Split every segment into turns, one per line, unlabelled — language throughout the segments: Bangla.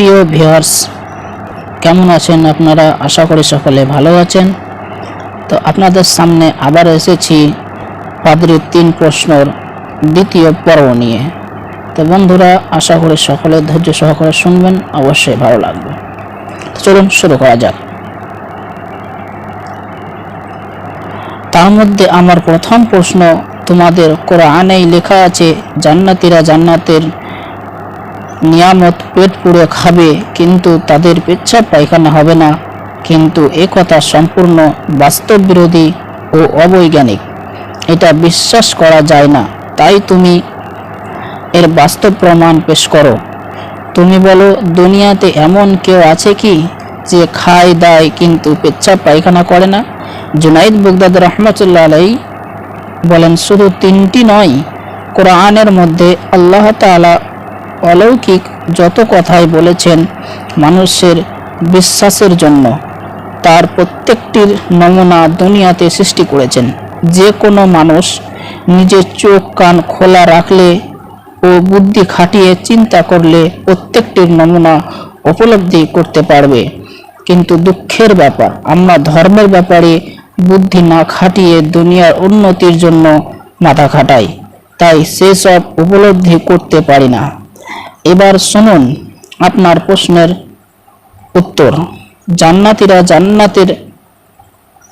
প্রিয় ভিউয়ার্স, কেমন আছেন আপনারা? আশা করি সকলে ভালো আছেন। তো আপনাদের সামনে আবার এসেছি পাদ্রির তিন প্রশ্নর দ্বিতীয় পর্ব নিয়ে। তো বন্ধুরা, আশা করি সকলে ধৈর্য সহকারে শুনবেন, অবশ্যই ভালো লাগবে। চলুন শুরু করা যাক। তার মধ্যে আমার প্রথম প্রশ্ন, তোমাদের কোরআনেই লেখা আছে, জান্নাতীরা জান্নাতের নিয়ামত পেট পুড়ে খাবে কিন্তু তাদের পেচ্ছাপ পায়খানা হবে না। কিন্তু এ কথা সম্পূর্ণ বাস্তব বিরোধী ও অবৈজ্ঞানিক। এটা বিশ্বাস করা যায় না। তাই তুমি এর বাস্তব প্রমাণ পেশ করো। তুমি বলো, দুনিয়াতে এমন কেউ আছে কি যে খায়, দায়, কিন্তু পেচ্ছাপ পায়খানা করে না? জুনাইদ বুগদাদ রহমতুল্লাহ আলাই বলেন, শুধু তিনটি নয়, কোরআনের মধ্যে আল্লাহ তাআলা অলৌকিক যত কথাই বলেছেন মানুষের বিশ্বাসের জন্য, তার প্রত্যেকটির নমুনা দুনিয়াতে সৃষ্টি করেছেন। যে কোনো মানুষ নিজের চোখ কান খোলা রাখলে ও বুদ্ধি খাটিয়ে চিন্তা করলে প্রত্যেকটির নমুনা উপলব্ধি করতে পারবে। কিন্তু দুঃখের ব্যাপার, আমরা ধর্মের ব্যাপারে বুদ্ধি না খাটিয়ে দুনিয়ার উন্নতির জন্য মাথা খাটাই। তাই সেসব উপলব্ধি করতে পারি না। এবার শুনুন আপনার প্রশ্নের উত্তর। জান্নাতীরা জান্নাতের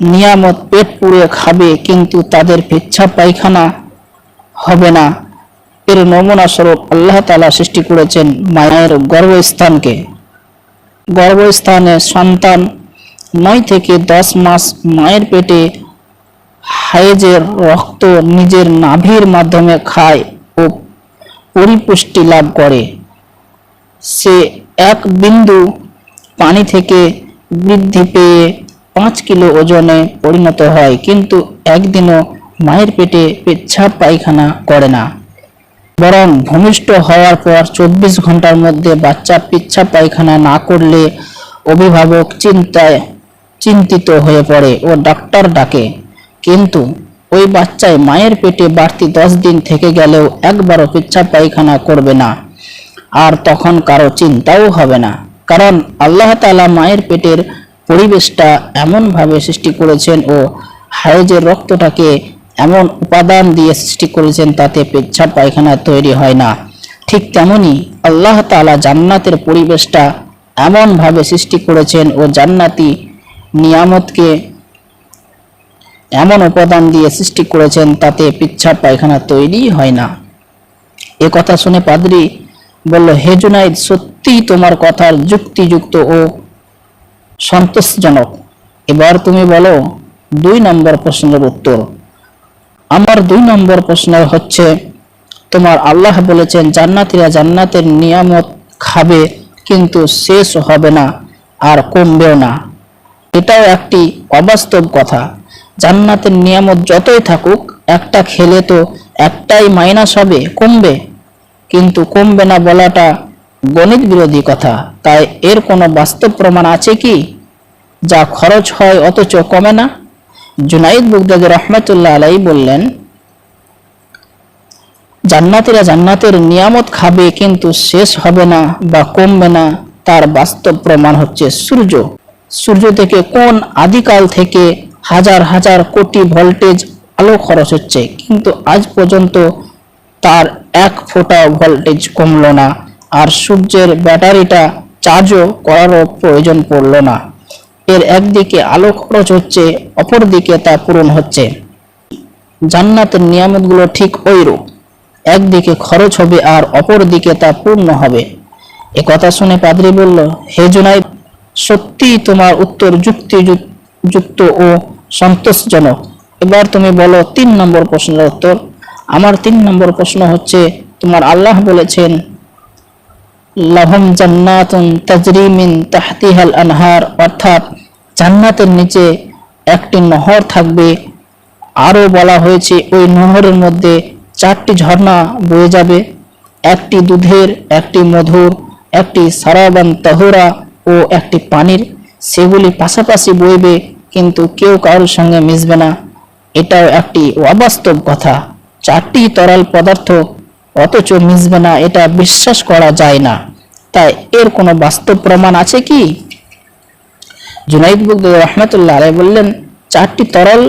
নিয়ামত পেট পুড়ে খাবে, কিন্তু তাদের পেচ্ছাপ পায়খানা হবে না। এর নমুনা স্বরূপ আল্লাহ তালা সৃষ্টি করেছেন মায়ের গর্ভস্থানকে। গর্ভস্থানে সন্তান নয় থেকে দশ মাস মায়ের পেটে হায়েজের রক্ত নিজের নাভির মাধ্যমে খায় ও পরিপুষ্টি লাভ করে। সে এক বিন্দু পানি থেকে বৃদ্ধি পেয়ে পাঁচ কিলো ওজনে পরিণত হয়, কিন্তু একদিনও মায়ের পেটে পেচ্ছাপ পায়খানা করে না। বরং ভূমিষ্ঠ হওয়ার পর চব্বিশ ঘণ্টার মধ্যে বাচ্চা পেচ্ছাপ পায়খানা না করলে অভিভাবক চিন্তায় চিন্তিত হয়ে পড়ে ও ডাক্তার ডাকে। কিন্তু ওই বাচ্চায় মায়ের পেটে বাড়তি দশ দিন থেকে গেলেও একবারও পেচ্ছাপ পায়খানা করবে না। আর তখন কারও চিন্তাও হবে না। কারণ আল্লাহ তাআলা মায়ের পেটের পরিবেশটা এমনভাবে সৃষ্টি করেছেন ও হায়েজের রক্তটাকে এমন উপাদান দিয়ে সৃষ্টি করেছেন তাতে পেচ্ছাপ পায়খানা তৈরি হয় না। ঠিক তেমনি আল্লাহ তাআলা জান্নাতের পরিবেশটা এমনভাবে সৃষ্টি করেছেন ও জান্নাতি নিয়ামতকে এমন উপাদান দিয়ে সৃষ্টি করেছেন তাতে পেচ্ছাপ পায়খানা তৈরি হয় না। এ কথা শুনে পাদ্রী বলল, হে জুনাইদ সত্যিই তোমার কথার যুক্তিযুক্ত ও সন্তোষজনক। এবার তুমি বলো, দুই নম্বর প্রশ্নের উত্তর। আমার দুই নম্বর প্রশ্ন হচ্ছে, তোমার আল্লাহ বলেছেন, জান্নাতীরা জান্নাতের নিয়ামত খাবে, কিন্তু শেষ হবে না, আর কমবেও না। এটাও একটি অবাস্তব কথা। জান্নাতের নিয়ামত যতই থাকুক, একটা খেলে তো একটাই মাইনাস হবে, কমবে। কিন্তু কমবে না বলাটা গণিত বিরোধী কথা। তাই এর কোনো বাস্তব প্রমাণ আছে কি? যা খরচ হয় অথচ কমে না? জুনাইদ বুগদাদ রহমতুল্লাহ আলাই বললেন, জান্নাতীরা জান্নাতের নিয়ামত খাবে কিন্তু শেষ হবে না বা কমবে না, তার বাস্তব প্রমাণ হচ্ছে সূর্য। সূর্য থেকে কোন আদিকাল থেকে হাজার হাজার কোটি ভোল্টেজ আলো খরচ হচ্ছে, কিন্তু আজ পর্যন্ত তার এক ফোঁটা ভোল্টেজ কমলো না আর সূর্যের ব্যাটারিটা চার্জও করারও প্রয়োজন পড়ল না। এর একদিকে আলো খরচ হচ্ছে অপর দিকে তা পূরণ হচ্ছে। জান্নাতের নিয়ামতগুলো ঠিক ওইরূপ একদিকে খরচ হবে আর অপর দিকে তা পূর্ণ হবে। এ কথা শুনে পাদ্রী বলল, হে জুনাইদ সত্যি তোমার উত্তর যুক্তি যুক্ত ও সন্তোষজনক। এবার তুমি বলো, তিন নম্বর প্রশ্নের উত্তর। আমার তিন নম্বর প্রশ্ন হচ্ছে, তোমার আল্লাহ বলেছেন, লাহম জান্নাতুন তাজরিমিন তাহতিহাল আনহার অর্থাৎ জান্নাতের নিচে একটি নহর থাকবে। আরও বলা হয়েছে, ওই নহরের মধ্যে চারটি ঝর্ণা বয়ে যাবে, একটি দুধের, একটি মধুর, একটি সারাবান তহরা ও একটি পানির। সেগুলি পাশাপাশি বইবে, কিন্তু কেউ কারোর সঙ্গে মিশবে না। এটাও একটি অবাস্তব কথা। চারটি তরল পদার্থ, অথচ মিশবে না এটা বিশ্বাস করা যায় না। তাই এর কোনো বাস্তব প্রমাণ আছে কি? জুনাইদ বুগদ রহমতুল্লাহ আলাই বললেন, চারটি তরল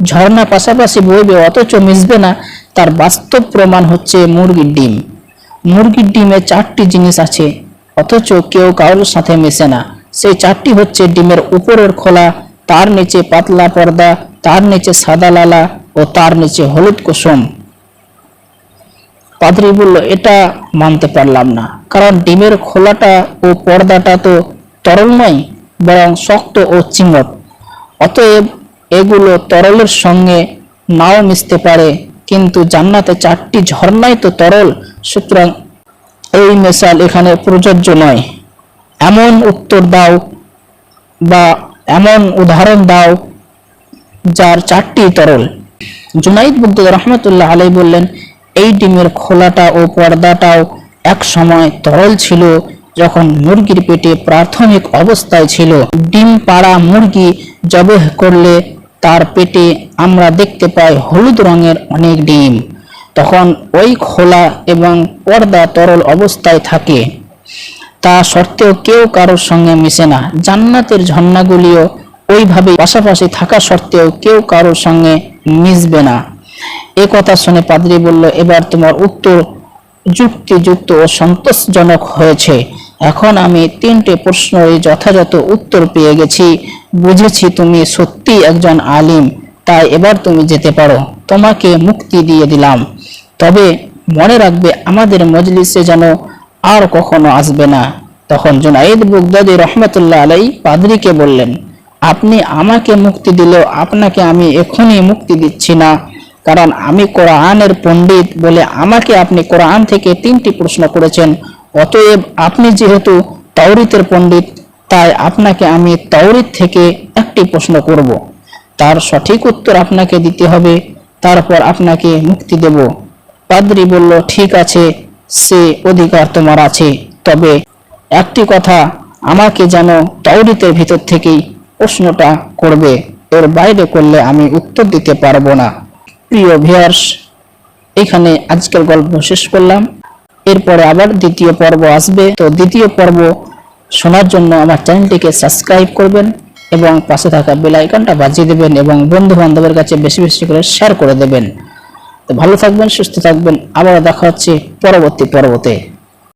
ঝর্ণা পাশাপাশি বইবে, অথচ মিশবে না তার বাস্তব প্রমাণ হচ্ছে মুরগির ডিম। মুরগির ডিমে চারটি জিনিস আছে, অথচ কেউ কারোর সাথে মেশে না। সেই চারটি হচ্ছে ডিমের উপরের খোলা, তার নিচে পাতলা পর্দা, তার নিচে সাদা লালা ও তার নিচে হলুদ কুসুম। পাদ্রী বলল, এটা মানতে পারলাম না। কারণ ডিমের খোলাটা ও পর্দাটা তো তরল নয়, বরং শক্ত ও চিমট অতএব এগুলো তরলের সঙ্গে নাও মিশতে পারে, কিন্তু জান্নাতে চারটি ঝর্ণাই তো তরল, সুতরাং এই মেশাল এখানে প্রযোজ্য নয়। এমন উত্তর দাও বা এমন উদাহরণ দাও যার চারটি তরল। জুনাইদ বুদ্ধ রহমতুল্লাহ আলাই বললেন, এই ডিমের খোলাটা ও পর্দাটাও এক সময় তরল ছিল যখন মুরগির পেটে প্রাথমিক অবস্থায় ছিল। ডিম পাড়া মুরগি জবেহ করলে তার পেটে আমরা দেখতে পাই হলুদ রঙের অনেক ডিম। তখন ওই খোলা এবং পর্দা তরল অবস্থায় থাকে। তা সত্ত্বেও কেউ কারোর সঙ্গে মিশে না। জান্নাতের ঝর্ণাগুলিও ওইভাবে পাশাপাশি থাকা সত্ত্বেও কেউ কারোর সঙ্গে মিশবে না। এ কথা শুনে পাদ্রী বলল, এবার তোমার উত্তর যুক্তিযুক্ত ও সন্তোষজনক হয়েছে। এখন আমি তিনটে প্রশ্নের যথাযথ উত্তর পেয়ে গেছি। বুঝেছি তুমি সত্যি একজন আলিম, তাই এবার তুমি যেতে পারো। তোমাকে মুক্তি দিয়ে দিলাম। তবে মনে রাখবে, আমাদের মজলিসে যেন আর কখনো আসবে না। তখন জুনাইদ বুগদাদি রহমতুল্লাহ আলাই পাদ্রীকে বললেন আপনি আমাকে মুক্তি দিলেও আপনাকে আমি এখনই মুক্তি দিচ্ছি না। কারণ আমি কোরআনের পণ্ডিত বলে আমাকে আপনি কোরআন থেকে তিনটি প্রশ্ন করেছেন। অতএব আপনি যেহেতু তাওরিতের পণ্ডিত, তাই আপনাকে আমি তৌরিত থেকে একটি প্রশ্ন করব। তার সঠিক উত্তর আপনাকে দিতে হবে, তারপর আপনাকে মুক্তি দেব। পাদ্রি বলল, ঠিক আছে, সে অধিকার তোমার আছে। তবে একটি কথা, আমাকে যেন তাওরিতের ভিতর থেকেই প্রশ্নটা করবে। এর বাইরে করলে আমি উত্তর দিতে পারব না। প্রিয় ভিয়ার্স এখানে আজকের গল্প শেষ করলাম। এরপরে আবার দ্বিতীয় পর্ব আসবে। তো দ্বিতীয় পর্ব শোনার জন্য আমার চ্যানেলটিকে সাবস্ক্রাইব করবেন এবং পাশে থাকা বেল আইকনটা বাজিয়ে দেবেন এবং বন্ধু বান্ধবের কাছে বেশি বেশি করে শেয়ার করে দেবেন। তো ভালো থাকবেন, সুস্থ থাকবেন। আবার দেখা হচ্ছে পরবর্তী পর্বতে।